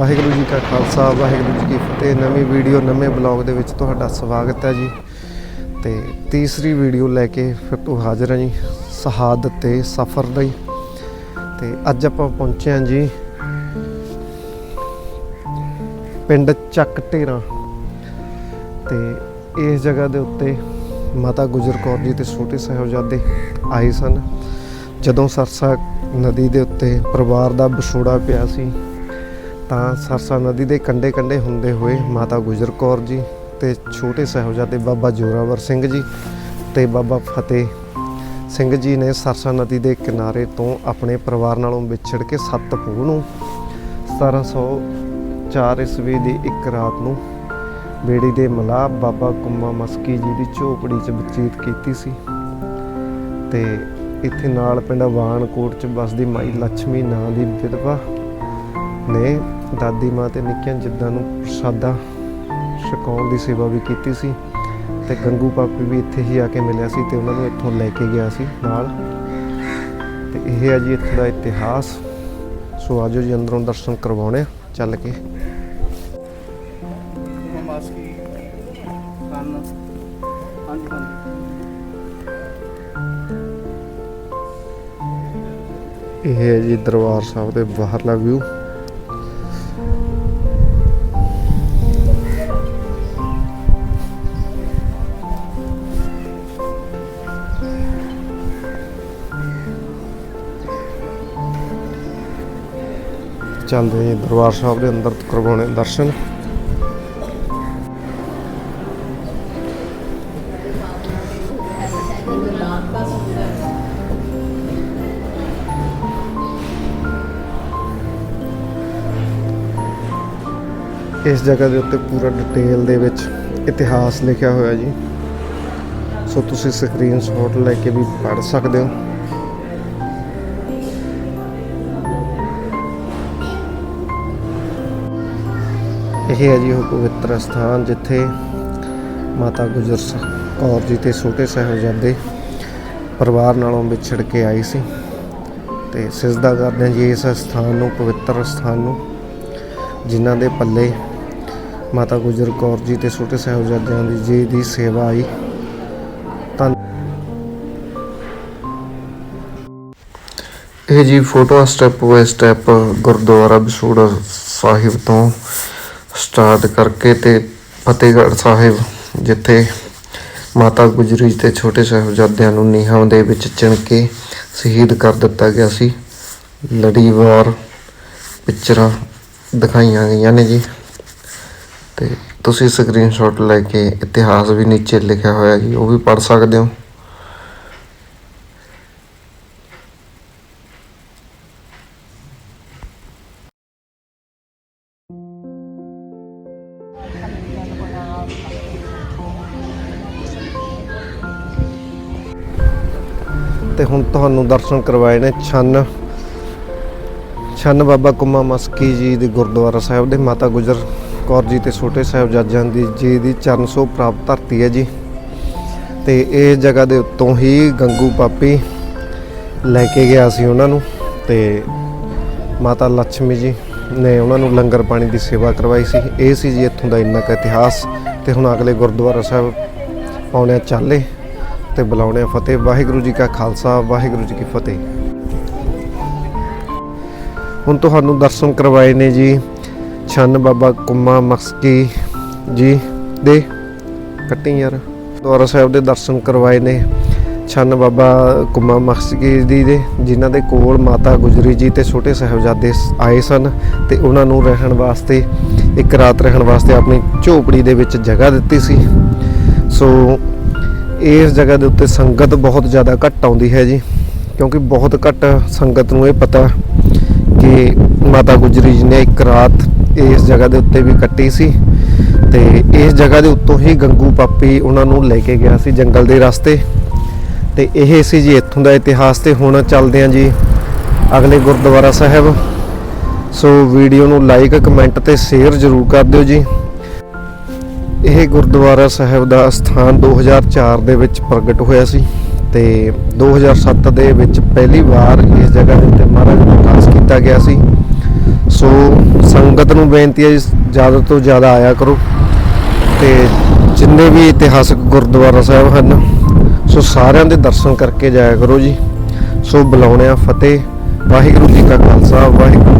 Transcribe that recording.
ਵਾਹਿਗੁਰੂ ਜੀ ਕਾ ਖਾਲਸਾ, ਵਾਹਿਗੁਰੂ ਜੀ ਕੀ ਫਤਿਹ। ਨਵੀਂ ਵੀਡੀਓ, ਨਵੇਂ ਬਲੌਗ ਦੇ ਵਿੱਚ ਤੁਹਾਡਾ ਸਵਾਗਤ ਹੈ ਜੀ। ਤੇ ਤੀਸਰੀ ਵੀਡੀਓ ਲੈ ਕੇ ਫਿਰ ਤੋਂ ਹਾਜ਼ਰ ਹਾਂ ਜੀ ਸ਼ਹਾਦਤ ਤੇ ਸਫ਼ਰ ਲਈ। ਤੇ ਅੱਜ ਆਪਾਂ ਪਹੁੰਚੇ ਹਾਂ ਜੀ ਪਿੰਡ ਚੱਕ ਢੇਰਾਂ। ਤੇ ਇਸ ਜਗ੍ਹਾ ਦੇ ਉੱਤੇ ਮਾਤਾ ਗੁਜਰ ਕੌਰ ਜੀ ਤੇ ਛੋਟੇ ਸਾਹਿਬਜ਼ਾਦੇ ਆਏ ਸਨ। ਜਦੋਂ ਸਰਸਾ ਨਦੀ ਦੇ ਉੱਤੇ ਪਰਿਵਾਰ ਦਾ ਵਿਛੋੜਾ ਪਿਆ ਸੀ ਤਾਂ ਸਰਸਾ ਨਦੀ ਦੇ ਕੰਢੇ ਕੰਢੇ ਹੁੰਦੇ ਹੋਏ ਮਾਤਾ ਗੁਜਰ ਕੌਰ ਜੀ ਤੇ ਛੋਟੇ ਸਾਹਿਬਜ਼ਾਦੇ ਬਾਬਾ ਜੋਰਾਵਰ ਸਿੰਘ ਜੀ ਤੇ ਬਾਬਾ ਫਤਿਹ ਸਿੰਘ ਜੀ ਨੇ ਸਰਸਾ ਨਦੀ ਦੇ ਕਿਨਾਰੇ ਤੋਂ ਆਪਣੇ ਪਰਿਵਾਰ ਨਾਲੋਂ ਵਿਛੜ ਕੇ 7 ਪੋਹ ਨੂੰ 1704 ਈਸਵੀ ਦੀ ਇੱਕ ਰਾਤ ਨੂੰ ਬੇੜੀ ਦੇ ਮਲਾਹ ਬਾਬਾ ਕੁੰਮਾ ਮਸਕੀ ਜੀ ਦੀ ਝੋਪੜੀ 'ਚ ਬਤੀਤ ਕੀਤੀ ਸੀ ਤੇ ਇੱਥੇ ਨਾਲ ਪਿੰਡ ਵਾਨਕੋਟ 'ਚ ਬਸਦੀ ਮਾਈ ਲక్ష్ਮੀ ਨਾਂ ਦੀ ਵਿਧਵਾ ਨੇ ਦਾਦੀ ਮਾਂ ਤੇ ਨਿੱਕੀਆਂ ਜਿੱਦਾਂ ਨੂੰ ਪ੍ਰਸ਼ਾਦਾ ਛਕਾਉਣ ਦੀ ਸੇਵਾ ਵੀ ਕੀਤੀ ਸੀ ਤੇ ਗੰਗੂ ਪਾਪੀ ਵੀ ਇੱਥੇ ਹੀ ਆ ਕੇ ਮਿਲਿਆ ਸੀ ਤੇ ਉਹਨਾਂ ਨੂੰ ਇੱਥੋਂ ਲੈ ਕੇ ਗਿਆ ਸੀ ਨਾਲ। ਤੇ ਇਹ ਹੈ ਜੀ ਇੱਥੇ ਦਾ ਇਤਿਹਾਸ। ਸੋ ਆਜੋ ਜੀ ਅੰਦਰੋਂ ਦਰਸ਼ਨ ਕਰਵਾਉਣੇ ਆ, ਚੱਲ ਕੇ। ਇਹ ਹੈ ਜੀ ਦਰਬਾਰ ਸਾਹਿਬ ਦੇ ਬਾਹਰਲਾ ਵਿਊ ਚੱਲਦੇ ਹਾਂ ਜੀ, ਦਰਬਾਰ ਸਾਹਿਬ ਦੇ ਅੰਦਰ ਕਰਵਾਉਣੇ ਦਰਸ਼ਨ। ਇਸ ਜਗ੍ਹਾ ਦੇ ਉੱਤੇ ਪੂਰਾ ਡਿਟੇਲ ਦੇ ਵਿੱਚ ਇਤਿਹਾਸ ਲਿਖਿਆ ਹੋਇਆ ਜੀ। ਸੋ ਤੁਸੀਂ ਸਕਰੀਨਸ਼ਾਟ ਲੈ ਕੇ ਵੀ ਪੜ੍ਹ ਸਕਦੇ ਹੋ। ਇਹ ਹੈ ਜੀ ਉਹ ਪਵਿੱਤਰ ਸਥਾਨ ਜਿੱਥੇ ਮਾਤਾ ਗੁਜਰ ਕੌਰ ਜੀ ਤੇ ਛੋਟੇ ਸਾਹਿਬਜ਼ਾਦੇ ਪਰਿਵਾਰ ਨਾਲੋਂ ਵਿਛੜ ਕੇ ਆਈ ਸੀ ਤੇ ਸਿਜਦਾ ਕਰਦੇ ਹਾਂ ਜੀ ਇਸ ਸਥਾਨ ਨੂੰ, ਪਵਿੱਤਰ ਸਥਾਨ ਨੂੰ, ਜਿਨ੍ਹਾਂ ਦੇ ਪੱਲੇ ਮਾਤਾ ਗੁਜਰ ਕੌਰ ਜੀ ਤੇ ਛੋਟੇ ਸਾਹਿਬਜ਼ਾਦਿਆਂ ਦੀ ਜੀ ਦੀ ਸੇਵਾ ਆਈ। ਤਾਂ ਇਹ ਜੀ photo step by step Gurdwara Bisura Sahib ਤੋਂ ਸਟਾਰਟ ਕਰਕੇ ਤੇ ਫਤਿਹਗੜ੍ਹ ਸਾਹਿਬ, ਜਿੱਥੇ ਮਾਤਾ ਗੁਜਰੀ ਤੇ ਛੋਟੇ ਸਾਹਿਬਜ਼ਾਦਿਆਂ ਨੂੰ ਨੀਹਾਂ ਦੇ ਵਿੱਚ ਚਿਣ ਕੇ ਸ਼ਹੀਦ ਕਰ ਦਿੱਤਾ ਗਿਆ ਸੀ। ਲੜੀਵਾਰ ਪਿਕਚਰਾਂ ਦਿਖਾਈਆਂ ਗਈਆਂ ਨੇ ਜੀ। ਤੇ ਤੁਸੀਂ ਸਕਰੀਨਸ਼ਾਟ ਲੈ ਕੇ ਇਤਿਹਾਸ ਵੀ ਨੀਚੇ ਲਿਖਿਆ ਹੋਇਆ ਜੀ, ਉਹ ਵੀ ਪੜ੍ਹ ਸਕਦੇ ਹੋ। ਤੇ ਹੁਣ ਤੁਹਾਨੂੰ ਦਰਸ਼ਨ ਕਰਵਾਏ ਨੇ ਛੰਨ। ਛੰਨ ਬਾਬਾ ਕੁਮਾ ਮਸਕੀ ਜੀ ਦੇ ਗੁਰਦੁਆਰਾ ਸਾਹਿਬ ਦੇ ਮਾਤਾ ਗੁਜਰ ਕੌਰ ਜੀ ਤੇ ਛੋਟੇ ਸਾਹਿਬਜ਼ਾਦਿਆਂ ਦੀ ਜੀ ਦੀ ਚਰਨ ਛੋਹ ਪ੍ਰਾਪਤ ਧਰਤੀ ਹੈ ਜੀ। ਤੇ ਇਹ ਜਗ੍ਹਾ ਦੇ ਉੱਤੋਂ ਹੀ ਗੰਗੂ ਪਾਪੀ ਲੈ ਕੇ ਗਿਆ ਸੀ ਉਹਨਾਂ ਨੂੰ ਤੇ ਮਾਤਾ ਲక్ష్ਮੀ ਜੀ ਨੇ ਉਹਨਾਂ ਨੂੰ ਲੰਗਰ ਪਾਣੀ ਦੀ ਸੇਵਾ ਕਰਵਾਈ ਸੀ। ਇਹ ਸੀ ਜੀ ਇੱਥੋਂ ਦਾ ਇੰਨਾ ਕੁ ਇਤਿਹਾਸ ਤੇ ਹੁਣ ਅਗਲੇ ਗੁਰਦੁਆਰਾ ਸਾਹਿਬ ਪਾਉਣੇ ਚਾਲੇ। ਤੇ ਬੁਲਾਉਣੇ ਫਤਿਹ। ਵਾਹਿਗੁਰੂ ਜੀ ਕਾ ਖਾਲਸਾ, ਵਾਹਿਗੁਰੂ ਜੀ ਕੀ ਫਤਿਹ। ਹੁਣ ਤੁਹਾਨੂੰ ਦਰਸ਼ਨ ਕਰਵਾਏ ਨੇ ਜੀ ਛੰਨ ਬਾਬਾ ਕੁੰਮਾ ਮਸਕੀ ਜੀ ਦੇ ਕੱਟੀ ਯਾਰ। ਦੁਆਰਾ ਸਾਹਿਬ ਦੇ ਦਰਸ਼ਨ ਕਰਵਾਏ ਨੇ ਛੰਨ ਬਾਬਾ ਕੁਮਾ ਮਸਕੀ ਜੀ ਦੇ, ਜਿਨ੍ਹਾਂ ਦੇ ਕੋਲ ਮਾਤਾ ਗੁਜਰੀ ਜੀ ਤੇ ਛੋਟੇ ਸਾਹਿਬਜ਼ਾਦੇ ਆਏ ਸਨ ਤੇ ਉਹਨਾਂ ਨੂੰ ਰਹਿਣ ਵਾਸਤੇ, ਇੱਕ ਰਾਤ ਰਹਿਣ ਵਾਸਤੇ ਆਪਣੀ ਝੋਪੜੀ ਦੇ ਵਿੱਚ ਜਗ੍ਹਾ ਦਿੱਤੀ ਸੀ। ਸੋ ਇਸ ਜਗ੍ਹਾ ਦੇ ਉੱਤੇ ਸੰਗਤ ਬਹੁਤ ਜ਼ਿਆਦਾ ਘੱਟ ਆਉਂਦੀ ਹੈ ਜੀ, ਕਿਉਂਕਿ ਬਹੁਤ ਘੱਟ ਸੰਗਤ ਨੂੰ ਇਹ ਪਤਾ ਕਿ ਮਾਤਾ ਗੁਜਰੀ ਜੀ ਨੇ ਇੱਕ ਰਾਤ ਇਸ ਜਗ੍ਹਾ ਦੇ ਉੱਤੇ ਵੀ ਕੱਟੀ ਸੀ ਤੇ ਇਸ ਜਗ੍ਹਾ ਦੇ ਉੱਤੋਂ ਹੀ ਗੰਗੂ ਪਾਪੀ ਉਹਨਾਂ ਨੂੰ ਲੈ ਕੇ ਗਿਆ ਸੀ ਜੰਗਲ ਦੇ ਰਸਤੇ ਤੇ ਇਹ ਸੀ ਜੀ ਇੱਥੋਂ ਦਾ ਇਤਿਹਾਸ ਤੇ ਹੁਣ ਚੱਲਦੇ ਹਾਂ ਜੀ ਅਗਲੇ ਗੁਰਦੁਆਰਾ ਸਾਹਿਬ। ਸੋ ਵੀਡੀਓ ਨੂੰ ਲਾਈਕ, ਕਮੈਂਟ ਤੇ ਸ਼ੇਅਰ ਜ਼ਰੂਰ ਕਰ ਦਿਓ ਜੀ। ਇਹ ਗੁਰਦੁਆਰਾ ਸਾਹਿਬ ਦਾ ਸਥਾਨ 2004 ਦੇ ਵਿੱਚ ਪ੍ਰਗਟ ਹੋਇਆ ਸੀ ਤੇ 2007 ਦੇ ਵਿੱਚ ਪਹਿਲੀ ਵਾਰ ਇਸ ਜਗ੍ਹਾ ਦੇ ਉੱਤੇ ਮਹਾਰਾਜ ਦਾ ਪ੍ਰਕਾਸ਼ ਕੀਤਾ ਗਿਆ ਸੀ। ਸੋ ਸੰਗਤ ਨੂੰ ਬੇਨਤੀ ਹੈ ਜੀ, ਜ਼ਿਆਦਾ ਤੋਂ ਜ਼ਿਆਦਾ ਆਇਆ ਕਰੋ ਤੇ ਜਿੰਨੇ ਵੀ ਇਤਿਹਾਸਕ ਗੁਰਦੁਆਰਾ ਸਾਹਿਬ ਹਨ, ਸੋ ਸਾਰਿਆਂ ਦੇ ਦਰਸ਼ਨ ਕਰਕੇ ਜਾਇਆ ਕਰੋ ਜੀ। ਸੋ ਬੁਲਾਉਣਿਆ ਫਤਿਹ, ਵਾਹਿਗੁਰੂ ਜੀ ਕਾ ਖਾਲਸਾ, ਵਾਹਿਗੁਰੂ